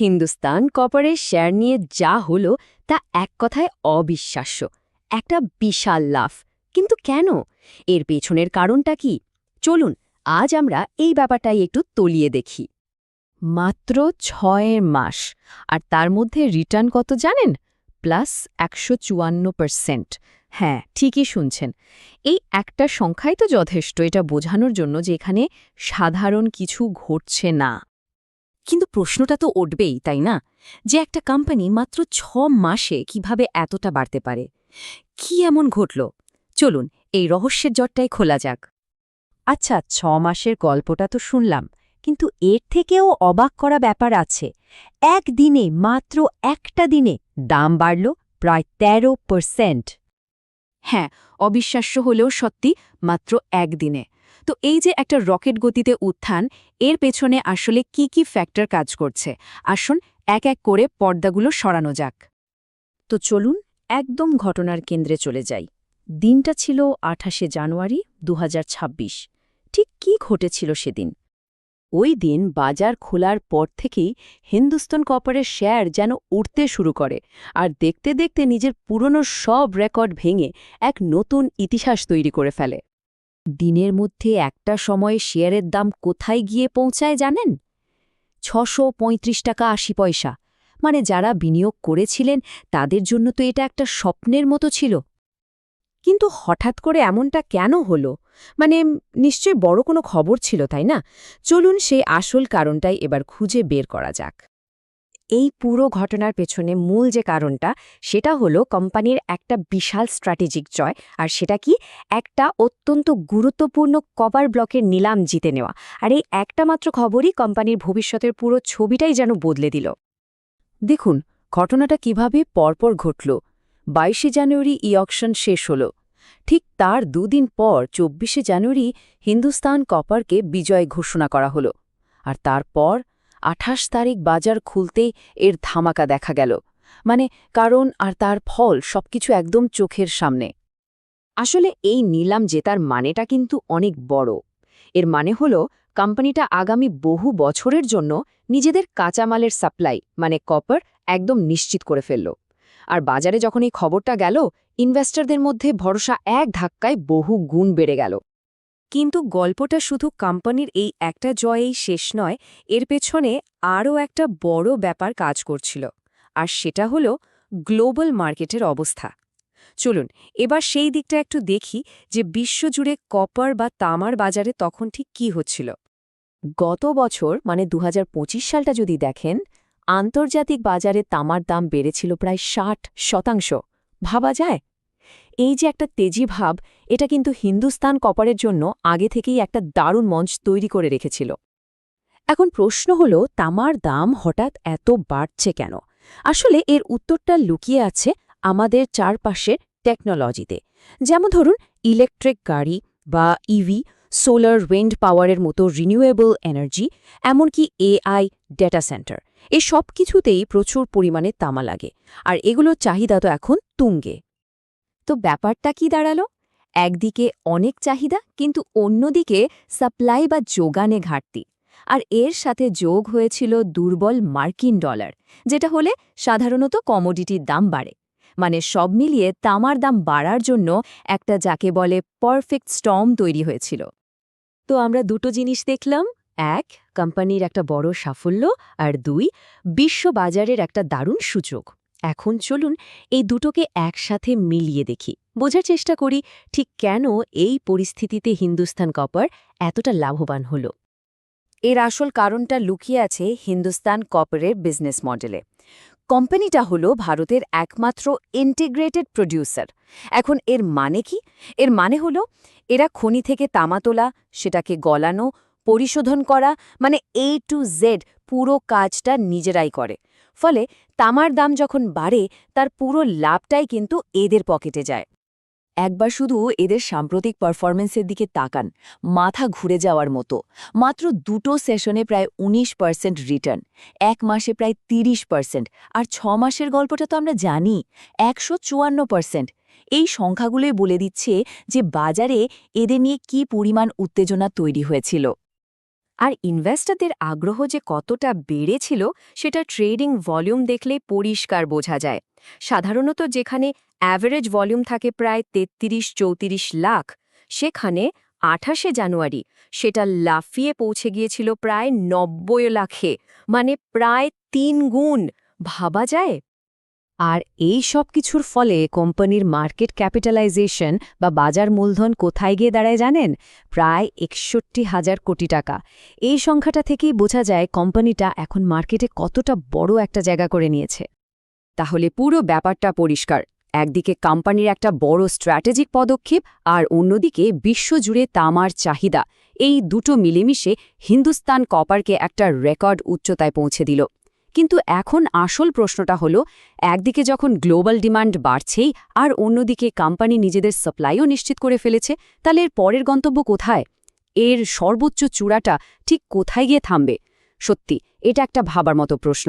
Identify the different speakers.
Speaker 1: হিন্দুস্তান কপারের শেয়ার নিয়ে যা হলো তা এক কথায় অবিশ্বাস্য। একটা বিশাল লাভ কিন্তু কেন? এর পেছনের কারণটা কি? চলুন, আজ আমরা এই ব্যাপারটাই একটু তলিয়ে দেখি। মাত্র ছয়ের মাস, আর তার মধ্যে রিটার্ন কত জানেন? প্লাস একশো হ্যাঁ ঠিকই শুনছেন। এই একটা সংখ্যাই তো যথেষ্ট, এটা বোঝানোর জন্য যে এখানে সাধারণ কিছু ঘটছে না। কিন্তু প্রশ্নটা তো উঠবেই, তাই না? যে একটা কোম্পানি মাত্র ছ মাসে কীভাবে এতটা বাড়তে পারে? কি এমন ঘটল? চলুন, এই রহস্যের জটটাই খোলা যাক। আচ্ছা ছ মাসের গল্পটা তো শুনলাম, কিন্তু এর থেকেও অবাক করা ব্যাপার আছে। এক দিনে মাত্র একটা দিনে দাম বাড়ল প্রায় তেরো পার্সেন্ট হ্যাঁ অবিশ্বাস্য হলেও সত্যি মাত্র একদিনে। তো এই যে একটা রকেট গতিতে উত্থান, এর পেছনে আসলে কি কি ফ্যাক্টর কাজ করছে? আসুন এক এক করে পর্দাগুলো সরানো যাক। তো চলুন একদম ঘটনার কেন্দ্রে চলে যাই। দিনটা ছিল আঠাশে জানুয়ারি দু হাজার ছাব্বিশ। ঠিক কি ঘটেছিল সেদিন? ওই দিন বাজার খোলার পর থেকেই হিন্দুস্তান কপারের শেয়ার যেন উঠতে শুরু করে আর দেখতে দেখতে নিজের পুরনো সব রেকর্ড ভেঙে এক নতুন ইতিহাস তৈরি করে ফেলে। দিনের মধ্যে একটা সময়ে শেয়ারের দাম কোথায় গিয়ে পৌঁছায় জানেন? ছশো টাকা আশি পয়সা। মানে যারা বিনিয়োগ করেছিলেন, তাদের জন্য তো এটা একটা স্বপ্নের মতো ছিল। কিন্তু হঠাৎ করে এমনটা কেন হলো? মানে নিশ্চয় বড় কোনো খবর ছিল, তাই না? চলুন সেই আসল কারণটাই এবার খুঁজে বের করা যাক। এই পুরো ঘটনার পেছনে মূল যে কারণটা, সেটা হলো কোম্পানির একটা বিশাল স্ট্র্যাটেজিক জয় আর সেটা কি? একটা অত্যন্ত গুরুত্বপূর্ণ কভার ব্লকের নিলাম জিতে নেওয়া। আর এই একটা মাত্র খবরই কোম্পানির ভবিষ্যতের পুরো ছবিটাই যেন বদলে দিল। দেখুন, ঘটনাটা কীভাবে পরপর ঘটল। বাইশে জানুয়ারি ই অকশন শেষ হল। ঠিক তার দুদিন পর চব্বিশে জানুয়ারি হিন্দুস্তান কপারকে বিজয় ঘোষণা করা হল। আর তারপর আঠাশ তারিখ বাজার খুলতেই এর ধামাকা দেখা গেল। মানে কারণ আর তার ফল সবকিছু একদম চোখের সামনে। আসলে এই নিলাম জেতার মানেটা কিন্তু অনেক বড়। এর মানে হল, কোম্পানিটা আগামী বহু বছরের জন্য নিজেদের কাঁচামালের সাপ্লাই মানে কপার, একদম নিশ্চিত করে ফেলল। আর বাজারে যখন এই খবরটা গেল, ইনভেস্টরদের মধ্যে ভরসা এক ধাক্কায় বহু গুণ বেড়ে গেল। কিন্তু গল্পটা শুধু কোম্পানির এই একটা জয়েই শেষ নয়, এর পেছনে আরও একটা বড় ব্যাপার কাজ করছিল, আর সেটা হল গ্লোবাল মার্কেটের অবস্থা। চলুন, এবার সেই দিকটা একটু দেখি যে বিশ্বজুড়ে কপার বা তামার বাজারে তখন ঠিক কি হচ্ছিল। গত বছর মানে দু হাজার পঁচিশ সালটা যদি দেখেন, আন্তর্জাতিক বাজারে তামার দাম বেড়েছিল প্রায় ষাট শতাংশ। ভাবা যায়? এই যে একটা তেজি ভাব, এটা কিন্তু হিন্দুস্তান কপারের জন্য আগে থেকেই একটা দারুণ মঞ্চ তৈরি করে রেখেছিল। এখন প্রশ্ন হল, তামার দাম হঠাৎ এত বাড়ছে কেন? আসলে এর উত্তরটা লুকিয়ে আছে আমাদের চারপাশের টেকনোলজিতে। যেমন ধরুন, ইলেকট্রিক গাড়ি বা ইভি সোলার উইন্ড পাওয়ারের মতো রিনিউয়েবল এনার্জি, এমনকি এআই ডেটা সেন্টার। সব কিছুতেই প্রচুর পরিমাণে তামা লাগে। আর এগুলোর চাহিদা তো এখন তুঙ্গে। তো ব্যাপারটা কি দাঁড়াল? একদিকে অনেক চাহিদা, কিন্তু অন্যদিকে সাপ্লাই বা যোগানে ঘাটতি। আর এর সাথে যোগ হয়েছিল দুর্বল মার্কিন ডলার, যেটা হলে সাধারণত কমোডিটির দাম বাড়ে। মানে সব মিলিয়ে তামার দাম বাড়ার জন্য একটা যাকে বলে পারফেক্ট স্টম তৈরি হয়েছিল। তো আমরা দুটো জিনিস দেখলাম। এক, কোম্পানির একটা বড় সাফল্য। আর দুই বিশ্ববাজারের একটা দারুণ সূচক এখন চলুন এই দুটোকে একসাথে মিলিয়ে দেখি। বোঝার চেষ্টা করি ঠিক কেন এই পরিস্থিতিতে হিন্দুস্তান কপার এতটা লাভবান হল। এর আসল কারণটা লুকিয়ে আছে হিন্দুস্তান কপারের বিজনেস মডেলে। কোম্পানিটা হল ভারতের একমাত্র ইন্টিগ্রেটেড প্রডিউসার। এখন এর মানে কি? এর মানে হল এরা খনি থেকে তামা তোলা, সেটাকে গলানো পরিশোধন করা মানে এ টু জেড পুরো কাজটা নিজেরাই করে। ফলে তামার দাম যখন বাড়ে, তার পুরো লাভটাই কিন্তু এদের পকেটে যায়। একবার শুধু এদের সাম্প্রতিক পারফরমেন্সের দিকে তাকান, মাথা ঘুরে যাওয়ার মতো। মাত্র দুটো সেশনে প্রায় ১৯ পার্সেন্ট রিটার্ন এক মাসে প্রায় ৩০ পার্সেন্ট আর ছ মাসের গল্পটা তো আমরা জানি, একশো চুয়ান্ন পার্সেন্ট এই সংখ্যাগুলোই বলে দিচ্ছে যে বাজারে এদের নিয়ে কি পরিমাণ উত্তেজনা তৈরি হয়েছিল। আর ইনভেস্টরদের আগ্রহ যে কতটা বেড়েছিল, সেটা ট্রেডিং ভলিউম দেখলেই পরিষ্কার বোঝা যায়। সাধারণত যেখানে অ্যাভারেজ ভলিউম থাকে প্রায় তেত্রিশ চৌত্রিশ লাখ, সেখানে আঠাশে জানুয়ারি সেটা লাফিয়ে পৌঁছে গিয়েছিল প্রায় নব্বই লাখে মানে প্রায় তিন গুণ ভাবা যায়? আর এই সব কিছুর ফলে কোম্পানির মার্কেট ক্যাপিটালাইজেশন বা বাজার মূলধন কোথায় গিয়ে দাঁড়ায় জানেন? প্রায় একষট্টি হাজার কোটি টাকা। এই সংখ্যাটা থেকেই বোঝা যায় কোম্পানিটা এখন মার্কেটে কতটা বড় একটা জায়গা করে নিয়েছে। তাহলে পুরো ব্যাপারটা পরিষ্কার। একদিকে কোম্পানির একটা বড় স্ট্র্যাটেজিক পদক্ষেপ আর অন্যদিকে বিশ্বজুড়ে তামার চাহিদা। এই দুটো মিলেমিশে হিন্দুস্তান কপারকে একটা রেকর্ড উচ্চতায় পৌঁছে দিল। কিন্তু এখন আসল প্রশ্নটা হলো, একদিকে যখন গ্লোবাল ডিমান্ড বাড়ছেই আর অন্যদিকে কোম্পানি নিজেদের সাপ্লাইও নিশ্চিত করে ফেলেছে, তাহলে এর পরের গন্তব্য কোথায়? এর সর্বোচ্চ চূড়াটা ঠিক কোথায় গিয়ে থামবে? সত্যি, এটা একটা ভাবার মতো প্রশ্ন।